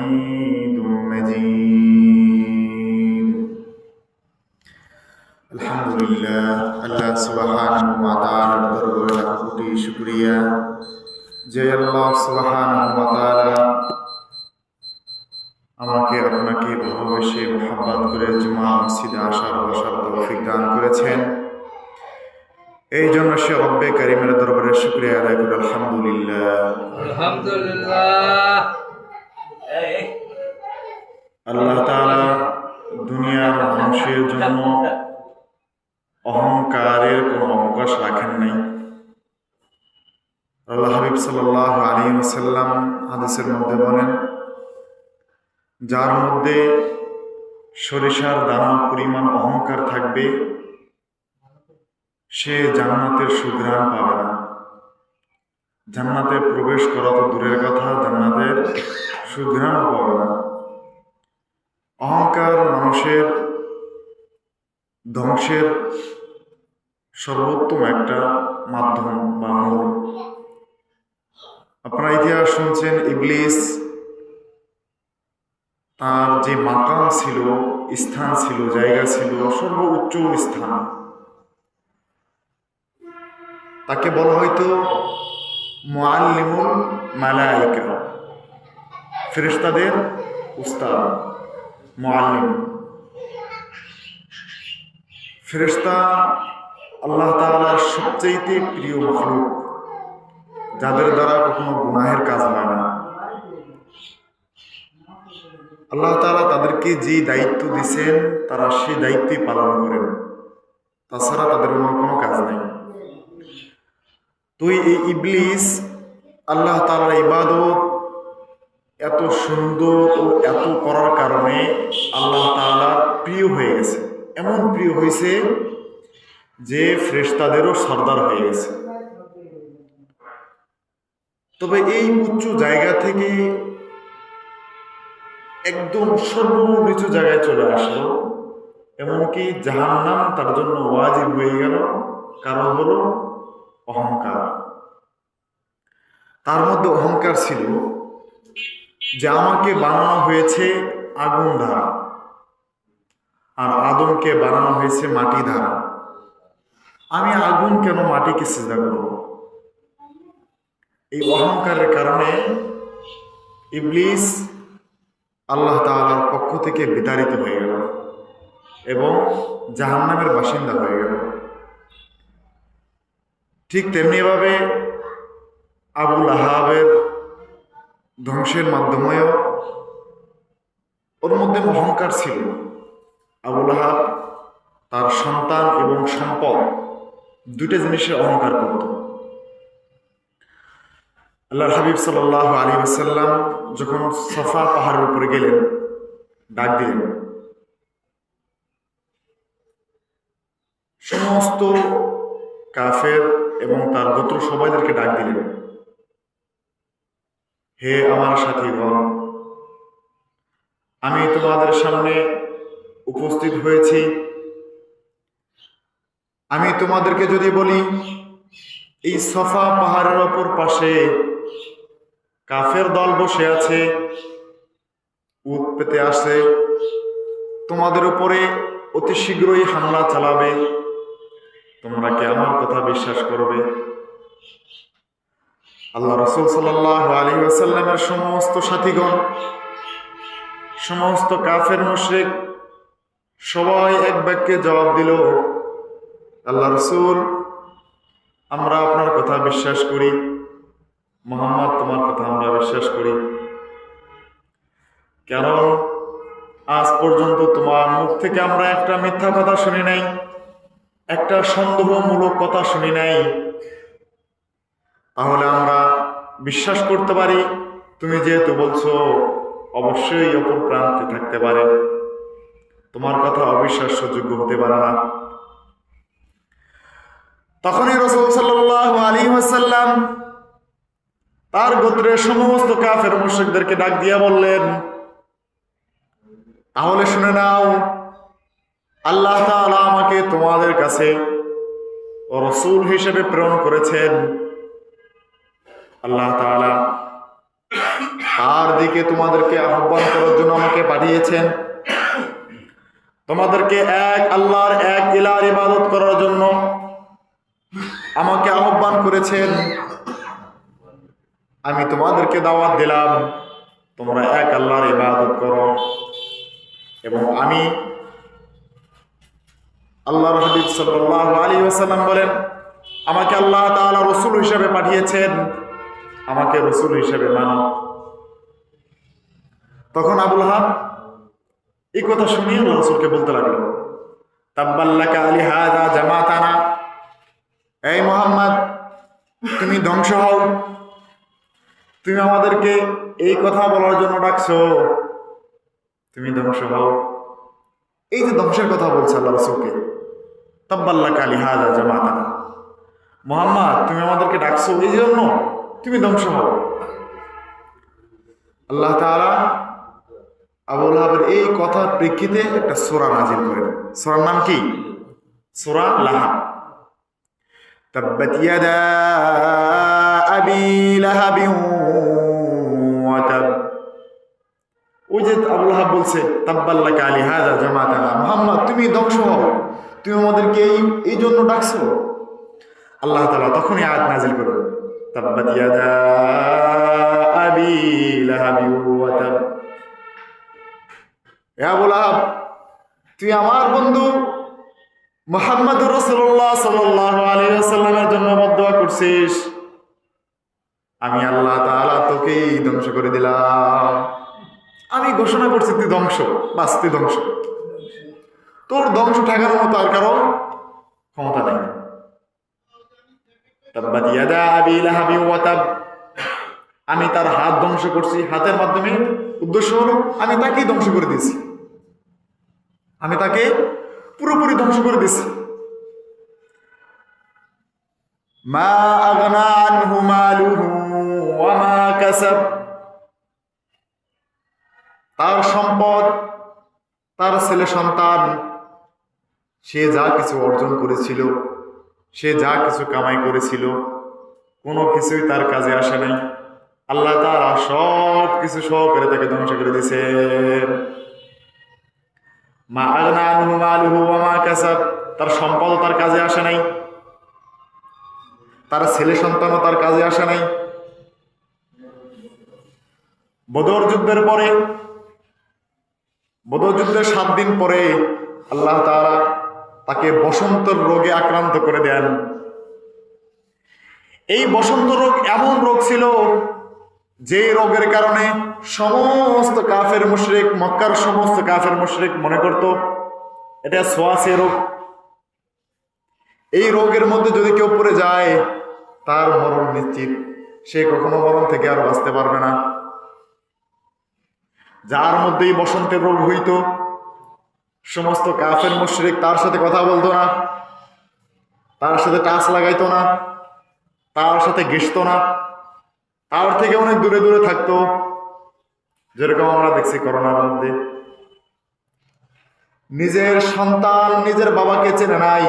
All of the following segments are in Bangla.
حميد مجيد আলহামদুলিল্লাহ আল্লাহ সুবহানাহু ওয়া তাআলার দরবারে লাখ কোটি শুকরিয়া যে আল্লাহ সুবহানাহু ওয়া তাআলা আমাকে আপনাকে ভালোবেসে মোহাব্বত করে জুমা মসজিদে আসার বসার তৌফিক দান করেছেন এই জন্য সে রব্বে করিমের দরবারে শুকরিয়া আদায় করে আলহামদুলিল্লাহ আলহামদুলিল্লাহ আল্লাহ তাআলা দুনিয়ার মানুষের জন্য অহংকারের কোনো অবকাশ রাখেন নাই। আল্লাহ হাবিব সাল্লাহ আলী সাল্লাম হাদিসের মধ্যে বলেন, যার মধ্যে সরিষার দানা পরিমাণ অহংকার থাকবে, সে জান্নাতের সুঘ্রাণ পাবে না। জান্নাতে প্রবেশ করা তো দূরের কথা জান্নাতের সুঘ্রাণও পাবে না অহংকার মানুষের ধ্বংসের সর্বোত্তম একটা মাধ্যম বা মূল আপনারা ইতিহাস শুনছেন, ইবলিস তার যে মাকাম ছিল, স্থান ছিল, জায়গা ছিল, সর্বোচ্চ স্থান। তাকে বলা হয়তো মোয়াল্লিমুল মালাইকা ফেরেশতাদের উস্তাদ মোয়াল্লিম ফেরেশতা আল্লাহ তাআলার সবচেয়ে প্রিয় মখলুক, যাদের দ্বারা কখনো গুনাহের কাজ হয় না। আল্লাহ তাআলা তাদেরকে যে দায়িত্ব দিছেন, তারা সেই দায়িত্বই পালন করেন। তাছাড়া তাদের অন্য কোনো কাজ নেই। তুই এই ইবলিস, আল্লাহ তাআলার ইবাদত এত সুন্দর ও এত করার কারণে আল্লাহ তাআলা প্রিয় হয়ে গেছে। এমন প্রিয় হয়েছে যে ফ্রেশতাদেরও সর্দার হয়ে গেছে। তবে এই উচ্চ জায়গা থেকে একদম সর্বনিচু জায়গায় চলে আসলো। এমনকি জাহান্নাম তার জন্য ওয়াজিব হয়ে গেল। কারণ হলো অহংকার। তার মধ্যে অহংকার ছিল যে আমাকে বানানো হয়েছে আগুন দ্বারা আর আদমকে বানানো হয়েছে মাটি দ্বারা। আমি আগুন কেন মাটিকে সিজা করব? এই অহংকারের কারণে ইবলিস আল্লাহ তাআলার পক্ষ থেকে বিতাড়িত হয়ে গেল এবং জাহান্নামের বাসিন্দা হয়ে গেল। ঠিক তেমনিভাবে আবুল আহাবের ধ্বংসের মাধ্যমেও ওর মধ্যে অহংকার ছিল। আবুল আহাব তার সন্তান এবং সম্পদ দুইটা জিনিসের অহংকার করত। আল্লাহর হাবিব সাল্লাহ আলী আসাল্লাম যখন সফা পাহাড়ের উপরে গেলেন, ডাক দিলেন। সমস্ত কাফের এবং তার গোত্র সবাইদেরকে ডাক দিলেন। হে আমার সাথীগণ, আমি তোমাদের সামনে উপস্থিত হয়েছি। আমি তোমাদেরকে যদি বলি, এই সফা পাহাড়ের ওপর পাশে কাফের দল বসে আছে উত পেতে আসে তোমাদের উপরে অতি শীঘ্রই হামলা চালাবে। তোমরা কি আমার কথা বিশ্বাস করবে? আল্লাহ রসুল সাল্লাহ আলী সমস্ত সাথীগণ, সমস্ত কাফের মুশরিক সবাই এক বাক্যে জবাব দিল, আল্লাহ রসুল, আমরা আপনার কথা বিশ্বাস করি। মোহাম্মদ, তোমার কথা আমরা বিশ্বাস করি। কারণ আজ পর্যন্ত তোমার মুখ থেকে আমরা একটা মিথ্যা কথা শুনি নাই। একটা সন্দেহমূলক কথা শুনি নাই। তাহলে আমরা বিশ্বাস করতে পারি, তুমি যেহেতু বলছো, অবশ্যই অপর প্রান্তে থাকতে পারে। তোমার কথা অবিশ্বাস্যযোগ্য হতে পারে না। তখনই রসুল সাল্লাহ আলী ওয়াসাল্লাম তার গোত্রের সমস্ত কাফের মুশ্রিকদেরকে ডাক দিয়া বললেন, তাহলে শুনে নাও, আল্লাহ তোমাদের কাছে রসুল হিসেবে প্রেরণ করেছেন। আল্লাহ তাআলা তার দিকে তোমাদেরকে আহ্বান করার জন্য আমাকে পাঠিয়েছেন। তোমাদেরকে এক আল্লাহর এক ইলার ইবাদত করার জন্য আমাকে আহ্বান করেছেন। আমি তোমাদেরকে দাওয়াত দিলাম, তোমরা এক আল্লাহর ইবাদত করো। এবং আমি আল্লাহর হাবিব সাল্লাল্লাহু আলী ওয়াসাল্লাম বলেন, আমাকে আল্লাহ তাআলা রসুল হিসাবে পাঠিয়েছেন। আমাকে রসুল হিসাবে মানো। তখন আবুল হাব এই কথা শুনিয়ে আল্লাহ রসুলকে বলতে লাগল তাব্বাল্লাকা আলি হাদা জামাতানা। এই মোহাম্মদ, তুমি ধ্বংস হও। তুমি আমাদেরকে এই কথা বলার জন্য ডাকছো। তুমি ধ্বংস হও। এই যে ধ্বংসের কথা বলছে আল্লাহ রসুলকে তাব্বাল্লা কালী হাজা জামাতানা মোহাম্মদ তুমি আমাদেরকে ডাকছো এই জন্য তুমি ধ্বংস হও আল্লাহ তাআলা আবুল হাবের এই কথার প্রেক্ষিতে একটা সোরা নাজিল করেন সোরার নাম কি সোরা লাহাব تبت يدا أبي لهب وتب ওই যে আবুল হাব বলছে তাব্বাল্লা কালী হাজা জামাতা মোহাম্মদ তুমি ধ্বংস হও তুমি আমাদেরকে এই এই জন্য ডাকছো? আল্লাহ তাআলা তখনই আয়াত নাজিল করো তাব্বাত ইয়াদা আবি লাহাবি ওয়া তাব। এ আবুল তুই আমার বন্ধু মোহাম্মদ রসুল্লাহ সাল্লাহ আলিয়াল্লামের জন্য বদয়া করছিস। আমি আল্লাহ তাআলা তোকেই ধ্বংস করে দিলাম। আমি ঘোষণা করছি তুই ধ্বংস, বাস তুই ধ্বংস। তোর ধ্বংস ঠেকানোর মতো আর কারও ক্ষমতা নেই। আমি তার হাত ধ্বংস করছি। হাতের মাধ্যমে উদ্দেশ্য হলো, আমি তাকেই ধ্বংস করে দিয়েছি। আমি তাকে পুরোপুরি ধ্বংস করে দিয়েছি। তার সম্পদ, তার ছেলে সন্তান সে যা কিছু অর্জন করেছিল, সে যা কিছু কামাই করেছিল, কোনো কিছুই তার কাজে আসে নাই। আল্লাহ তারা সব কিছু সহকারে তাকে ধ্বংস করে কাসাব, তার সম্পদ তার কাজে আসে নাই। তার ছেলে সন্তানও তার কাজে আসে নাই। বদর যুদ্ধের পরে, বদর যুদ্ধের সাত দিন পরে আল্লাহ তাআলা তাকে বসন্তর রোগে আক্রান্ত করে দেন। এই বসন্ত রোগ এমন রোগ ছিল যে রোগের কারণে সমস্ত কাফের মুশরিক, মক্কার সমস্ত কাফের মুশরিক মনে করত, এটা সোয়াসে রোগ। এই রোগের মধ্যে যদি কেউ পড়ে যায়, তার মরণ নিশ্চিত। সে কখনো মরণ থেকে আর বাঁচতে পারবে না। যার মধ্যেই বসন্তের রোগ হইত সমস্ত কাফের মুশরিক তার সাথে কথা বলতো না। তার সাথে টাচ লাগাইতো না। তার সাথে ঘেসতো না। তার থেকে অনেক দূরে দূরে থাকতো। যেরকম আমরা দেখছি করোনার মধ্যে। নিজের সন্তান নিজের বাবাকে চেনে নাই।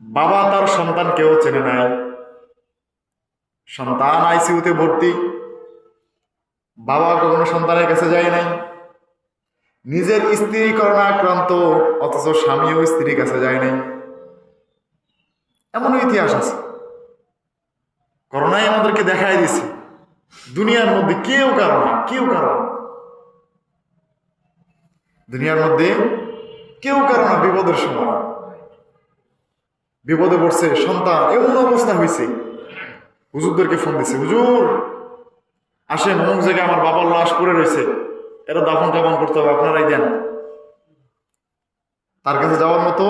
বাবা তার সন্তানকেও চেনে নাই। সন্তান আইসিউতে ভর্তি। বাবা কখনো সন্তানের কাছে যায় নাই। নিজের স্ত্রী করোনা আক্রান্ত, অথচ স্বামীও স্ত্রীর কাছে যায় নাই এমন ইতিহাস আছে। করোনাই আমাদেরকে দেখাই দিছে দুনিয়ার মধ্যে কেউ কারও না, কেউ কারও দুনিয়ার মধ্যে কেউ কারও না, বিপদের সময়। বিপদে পড়ছে সন্তান, এমন অবস্থা হয়েছে। হুজুরদেরকে ফোন দিছে, হুজুর, আসেন, অমুক জায়গায় আমার বাবার লাশ পড়ে রয়েছে। এটা দাফন টাফন করতে হবে, আপনারাই দেন। তার কাছে যাওয়ার মতো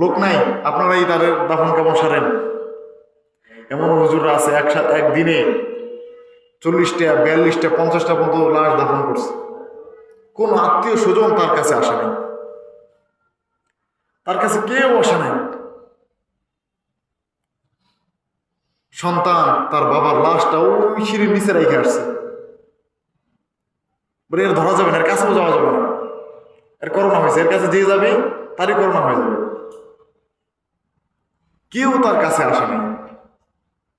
লোক নাই, আপনারাই তাদের দাফন কাফন সারেন। এমন হুজুররা আছে, একসাথে একদিনে চল্লিশটা, বিয়াল্লিশটা, পঞ্চাশটা পর্যন্ত লাশ দাফন করছে। কোন আত্মীয় স্বজন তার কাছে আসে নাই। তার কাছে কেউ আসে নাই। সন্তান তার বাবার লাশটা ওই সিঁড়ির নিচে রেখে আসছে। বলে, এর ধরা যাবে না, এর কাছেও যাওয়া যাবে না। এর করোনা হয়েছে, এর কাছে যে যাবে, তারই করোনা হয়ে যাবে। কেউ তার কাছে আসে নাই।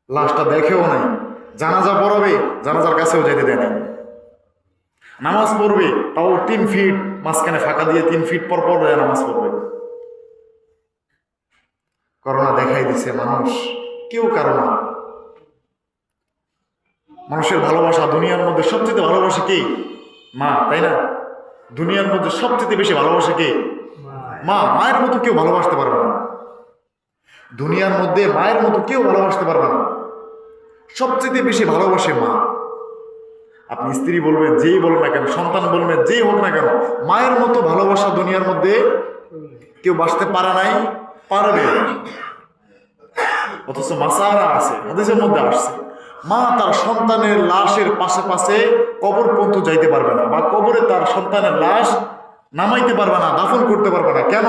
লাশটা দেখেও নাই। জানাজা পড়াবে, জানাজার কাছেও যেতে দেয় নাই। নামাজ পড়বে, তাও তিন ফিট মাঝখানে ফাঁকা দিয়ে তিন ফিট পর পর নামাজ পড়বে। করোনা দেখাই দিছে মানুষ, কেউ কারও না। মানুষের ভালোবাসা দুনিয়ার মধ্যে সবচেয়ে ভালোবাসা কে? মা, তাই না? দুনিয়ার মধ্যে সবচেয়ে বেশি ভালোবাসে কে? মা, মায়ের মতো কেউ ভালোবাসতে পারবে না। দুনিয়ার মধ্যে মায়ের মতো কেউ ভালোবাসতে পারবে না। সবচেয়ে বেশি ভালোবাসে মা। আপনি স্ত্রী বলবেন, যেই বলুন না কেন, সন্তান বলবেন, যেই হোক না কেন, মায়ের মতো ভালোবাসা দুনিয়ার মধ্যে কেউ বাঁচতে পারে নাই, পারবে অথচ মাসারা আছে, হাদিসের মধ্যে আসছে। মা তার সন্তানের লাশের পাশে পাশে কবর পর্যন্ত যাইতে পারবে না বা কবরে তার সন্তানের লাশ নামাইতে পারবে না, দাফন করতে পারবে না। কেন?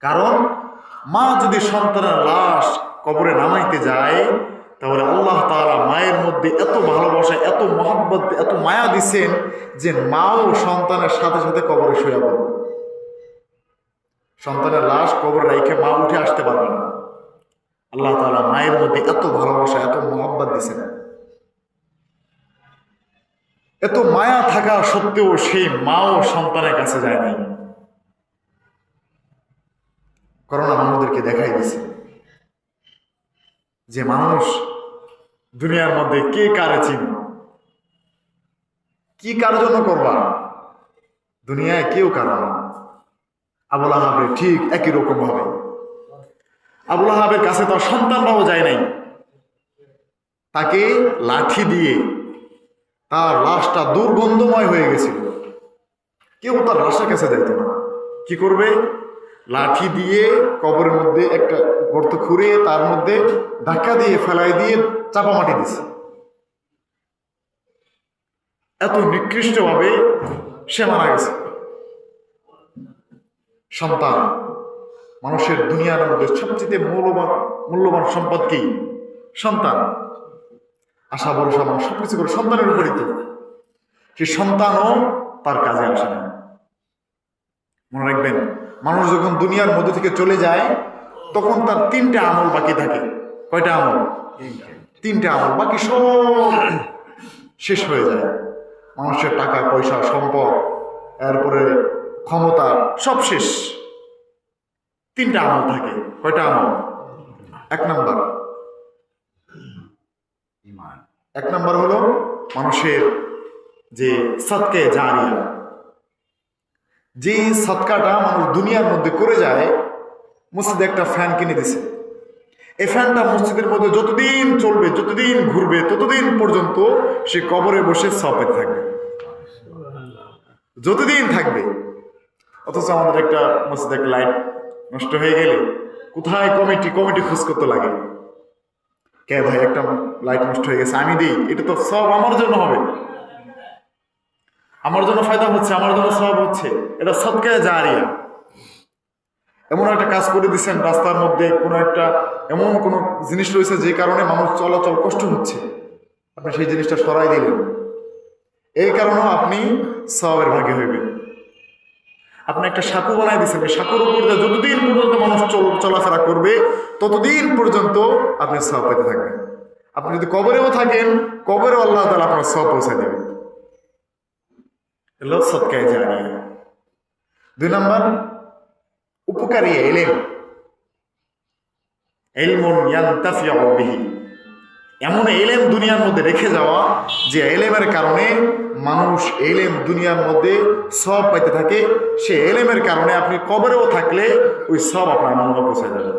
কারণ মা যদি সন্তানের লাশ কবরে নামাইতে যায়, তাহলে আল্লাহ তাআলা মায়ের মধ্যে এত ভালোবাসা, এত মহাব্বত, এত মায়া দিচ্ছেন যে মাও সন্তানের সাথে সাথে কবরে শুয়ে পড়বে। সন্তানের লাশ কবরে রেখে মা উঠে আসতে পারবে না। আল্লাহ তাআলা মায়ের মধ্যে এত ভালোবাসা, এত মহাব্বত দিছেন এত মায়া থাকা সত্ত্বেও সেই মাও সন্তানের কাছে যায় নাই করোনা মানুষদেরকে দেখাই দিছে যে মানুষ দুনিয়ার মধ্যে কে কারে চিন? কি কার জন্য করবা? দুনিয়ায় কেউ কারও না। আবুল আহাবের ঠিক একই রকম ভাবে। আবুল আহাবের কাছে তার সন্তানরাও যায় নাই। তাকে লাঠি দিয়ে তার লাশটা দুর্গন্ধময় হয়ে গেছিল। কেউ তার লাশের কাছে যাইত না। কি করবে? লাঠি দিয়ে কবরের মধ্যে একটা গর্ত খুঁড়ে তার মধ্যে ধাক্কা দিয়ে ফেলাই দিয়ে চাপা মাটি দিছে। এত নিকৃষ্টভাবে সে মারা গেছে। সন্তান। মানুষের দুনিয়ার মধ্যে সবচেয়ে মূল্যবান মূল্যবান সম্পদ কি? সন্তান। আশা, ভরসা মানুষ সবকিছু করে সন্তানের উপরই তো সে সন্তানও তার কাজে আসে না। মনে রাখবেন, মানুষ যখন দুনিয়ার মধ্যে থেকে চলে যায়, তখন তার তিনটা আমল বাকি থাকে। কয়টা আমল? তিনটা আমল। বাকি সব শেষ হয়ে যায়। মানুষের টাকা, পয়সা, সম্পদ, এরপরে ক্ষমতা, সব শেষ। তিনটা আমল থাকে। কয়টা আমল? এক নাম্বার। এক নাম্বার হলো মানুষের যে সৎকে জারিয়া। যে সৎকাটা মানুষ দুনিয়ার মধ্যে করে যায় মসজিদে একটা ফ্যান কিনে দিছে। এই ফ্যানটা মসজিদের মধ্যে যতদিন চলবে যতদিন ঘুরবে ততদিন পর্যন্ত সে কবরে বসে সব পেতে থাকবে। যতদিন থাকবে অথচ আমাদের একটা মসজিদে একটা লাইট নষ্ট হয়ে গেলে কোথায় কমিটি? কমিটি খোঁজ করতে লাগে। কে ভাই, একটা লাইট নষ্ট হয়ে গেছে, আমি দিই। এটা তো সব আমার জন্য হবে। আমার জন্য ফায়দা হচ্ছে, আমার জন্য সব হচ্ছে। এটা সবকে জারিয়া। এমন একটা কাজ করে দিচ্ছেন রাস্তার মধ্যে কোনো একটা, এমন কোনো জিনিস রয়েছে যে কারণে মানুষ চলাচল কষ্ট হচ্ছে। আপনি সেই জিনিসটা সরাই দিলেন। এই কারণেও আপনি সবের ভাগে হইবেন। আপনি একটা সাঁকু বানাই দিচ্ছেন এই সাঁকুর উপর যতদিন পর্যন্ত মানুষ চলাফেরা করবে, ততদিন পর্যন্ত আপনি সব পেতে থাকবেন। আপনি যদি কবরেও থাকেন, কবরেও আল্লাহ তালা আপনার সব পৌঁছে দেবে এলো সৎকায় জানিয়ে দুই নম্বর, উপকারী এলেম। এলমুন ইয়ান্তাফিউ বিহি। এমন এলেম দুনিয়ার মধ্যে রেখে যাওয়া যে এলেমের কারণে মানুষ এলেম দুনিয়ার মধ্যে সব পাইতে থাকে, সে এলেমের কারণে আপনি কবরেও থাকলে ওই সব আপনার মনে পৌঁছে যাবে।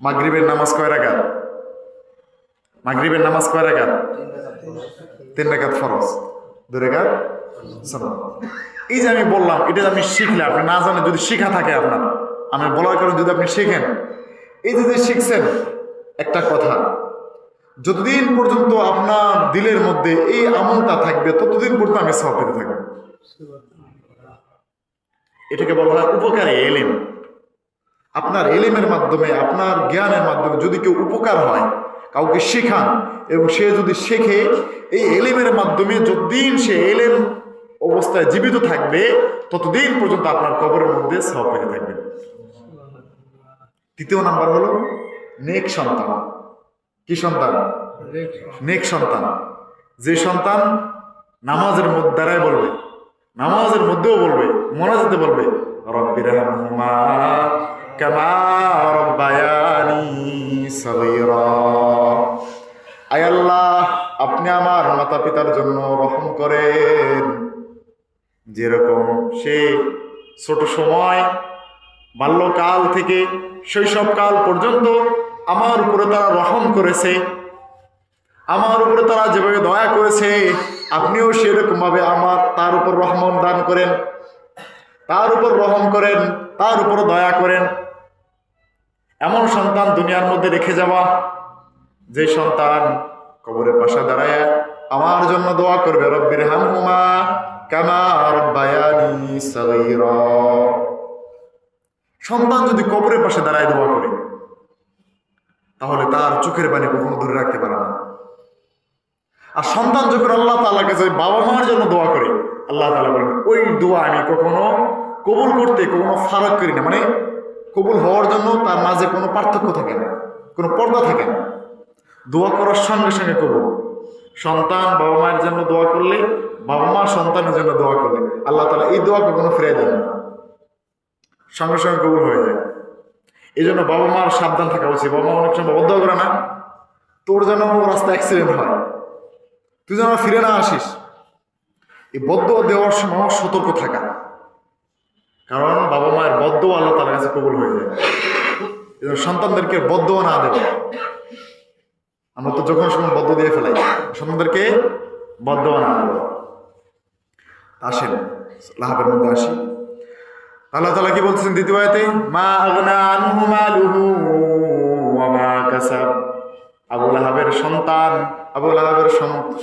মাগরিবের নামাজ কয় রাখাত মাগরিবের নামাজ কয় রাখাত তিন রেখাত ফরজ। দুই রেখাত। এই যে আমি বললাম, এটা আপনি শিখলে, আপনি না জানেন যদি শিখা থাকে আপনার। আমি বলার কারণে যদি আপনি শিখেন এই যে যে শিখছেন, একটা কথা, যতদিন পর্যন্ত আপনার দিলের মধ্যে এই আমলটা থাকবে, ততদিন পর্যন্ত আমি সব পেতে থাকব এটাকে বলা হয় উপকারী এলেম। আপনার এলেমের মাধ্যমে, আপনার জ্ঞানের মাধ্যমে যদি কেউ উপকার হয়, কাউকে শেখান, এবং সে যদি শেখে, এই এলেমের মাধ্যমে যতদিন সে এলেম অবস্থায় জীবিত থাকবে, ততদিন পর্যন্ত আপনার কবরের মধ্যে সব পেতে থাকবে। তৃতীয় নাম্বার হলো নেক সন্তান। কি সন্তান? নেক সন্তান। যে সন্তান নামাজের মধ্যে দ্বারাই বলবে, নামাজের মধ্যেও বলবে, মনাজাতে বলবে, রব্বির আয় আল্লাহ, আপনি আমার মাতা পিতার জন্য রহম করেন। যেরকম সে ছোট সময় বাল্যকাল থেকে শৈশবকাল পর্যন্ত আমার উপরে তারা রহম করেছে। আমার উপরে তারা যেভাবে দয়া করেছে, আপনিও সেরকম ভাবে আমার, তার উপর রহমান দান করেন। তার উপর রহম করেন, তার উপর দয়া করেন। এমন সন্তান দুনিয়ার মধ্যে রেখে যাওয়া, যে সন্তান কবরের পাশে দাঁড়ায়, আমার জন্য দোয়া করবে, রব্বির হামহুমা কামা রব্বায়ানি সগীরা। সন্তান যদি কবরের পাশে দাঁড়ায় দোয়া করে, তাহলে তার চোখের পানি কখনো ধরে রাখতে পারে না। আর সন্তান যখন আল্লাহ তাআলার কাছে বাবা মার জন্য দোয়া করে, আল্লাহ তালা বলেন, ওই দোয়া আমি কখনো কবুল করতে, কখনো ফারাক করি না। মানে কবুল হওয়ার জন্য তার মাঝে কোনো পার্থক্য থাকে না, কোনো পর্দা থাকে না। দোয়া করার সঙ্গে সঙ্গে কবুল। সন্তান বাবা মায়ের জন্য দোয়া করলে, বাবা মা সন্তানের জন্য দোয়া করলে, আল্লাহ তাআলা এই দোয়া কখনো ফিরে দেন না। সঙ্গে সঙ্গে কবুল হয়ে যায়। এই জন্য বাবা মার সাবধান থাকা উচিত। বাবা মা অনেক সময় বদ্ধ করে না। তোর যেন রাস্তা অ্যাক্সিডেন্ট হয়। তুই যেন ফিরে না আসিস। এই বদ্ধ দেওয়ার সময় সতর্ক থাকা। কারণ বাবা মায়ের বদ্ধ আল্লাহ তার কাছে কবুল হয়ে যায়। এই জন্য সন্তানদেরকে বদ্ধ না দেব। আমরা তো যখন সময় বদ্ধ দিয়ে ফেলাই, সন্তানদেরকে বদ্ধ না দেব। আসেন, লাহাবের মধ্যে আসি। আল্লাহ তালা কি বলতেছেন দ্বিতীয় আয়াতে? মা আগনা আনহু আবুল আহাবের সন্তান আবুল আহাবের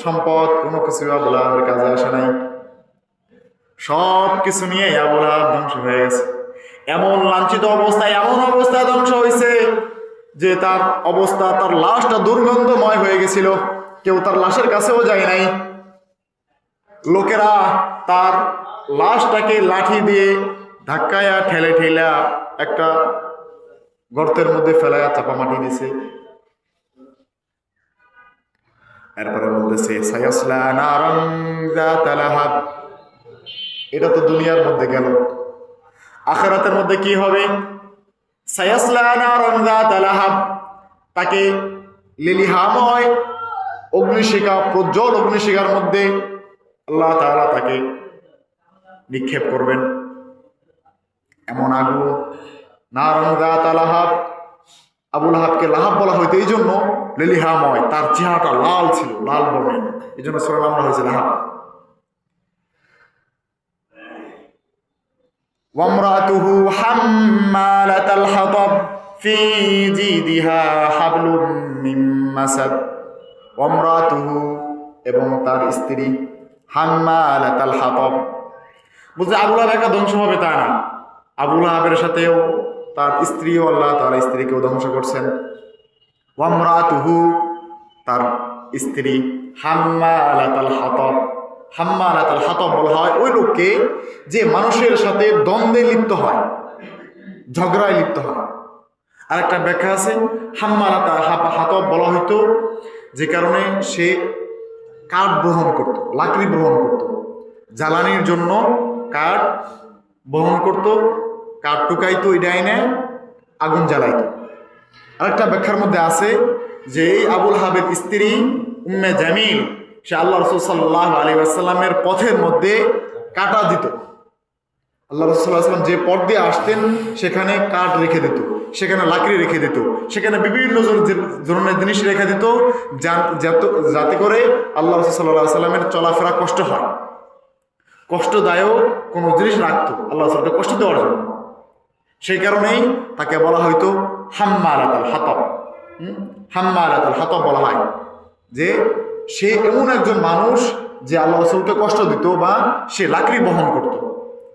সম্পদ, কোনো কিছু আবুল আহাবের কাজে আসে নাই। সব কিছু নিয়ে আবুল আহাব ধ্বংস হয়ে গেছে। এমন লাঞ্ছিত অবস্থায়, এমন অবস্থায় ধ্বংস হয়েছে যে তার অবস্থা, তার লাশটা দুর্গন্ধময় হয়ে গেছিল। কেউ তার লাশের কাছেও যায় নাই। লোকেরা তার লাশটাকে লাঠি দিয়ে ধাক্কায়া ঠেলে ঠেলা একটা গর্তের মধ্যে ফেলায়া চাপা মাটি দিছে। এরপরে বলতেছে, সায়াসলা নারং যাতা লাহাব। এটা তো দুনিয়ার মধ্যে গেল। আখেরাতের মধ্যে কি হবে? সায়াসলা নারং যাতা লাহাব। তাকে লিলিহাময় অগ্নিশিখা, প্রজ্জ্বল অগ্নিশিখার মধ্যে আল্লাহ তাআলা তাকে নিক্ষেপ করবেন। এমন আগুন নারঙ্গাত লাহাব আবুল আহাবকে লাহাব বলা হইতো এই জন্য লেলিহাময় তার চেহারাটা লাল ছিল লাল বর্ণের এই জন্য সোনার নামটা হয়েছে লাহাব وامرأته حمالة الحطب في جيدها حبل من مسد وامرأته এবং তার স্ত্রী হাম্মালাত আল হাতব বুঝলে আবুল আহাব একা ধ্বংস হবে তা না আবুল আহাবের সাথেও তার স্ত্রীও আল্লাহ তার স্ত্রীকেও ধ্বংস করছেন। ওয়ামরা তুহু তার স্ত্রী হাম্মালাত আল হাতব। হাম্মালাত আল হাতব বলা হয় ওই লোককে যে মানুষের সাথে দ্বন্দ্বে লিপ্ত হয়, ঝগড়ায় লিপ্ত হয়। আর একটা ব্যাখ্যা আছে হাম্মালাতা হাপা, হাতব বলা হইতো যে কারণে সে কাঠ বহন করত, লাকড়ি বহন করত। জ্বালানির জন্য কাঠ বহন করত কাঠ টুকাইতো ওই ডাইনে আগুন জ্বালাইত। আরেকটা ব্যাখ্যার মধ্যে আছে যে এই আবুল হাবের স্ত্রী উম্মে জামিল, সে আল্লাহ রসুল সাল্লাহ আলী আসাল্লামের পথের মধ্যে কাটা দিত। আল্লাহ রসুল্লাহাম যে পথ দিয়ে আসতেন, সেখানে কাঠ রেখে দিত, সেখানে লাকড়ি রেখে দিত, সেখানে বিভিন্ন ধরনের জিনিস রেখে দিত যাতে- যাতে করে আল্লাহ রসুল সাল্লাহ সাল্লামের চলাফেরা কষ্ট হয়। কষ্টদায়ক কোনো জিনিস রাখতো, আল্লাহ রসুলকে কষ্ট দেওয়ার জন্য। সেই কারণেই তাকে বলা হয়তো হাম্মা আলাতাল হাতব। হুম? হাম্মা আলাতাল হাতব বলা হয়। যে সে এমন একজন মানুষ যে আল্লাহ রসুলকে কষ্ট দিত বা সে লাকড়ি বহন করত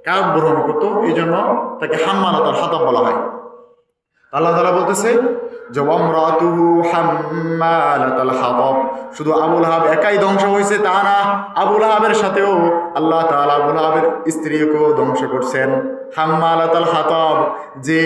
কাঠ বহন করত এই জন্য তাকে হাম্মা আলাতাল হাতব বলা হয়। আল্লাহ তালা বলতেছে যে শুধু আবুল হাব একাই ধ্বংস হয়েছে তা না, আবুল হাবের সাথেও আল্লাহ তাআলা আবুল হাবের স্ত্রীকেও ধ্বংস করছেন। হাম্মালাতাল হাতাব যে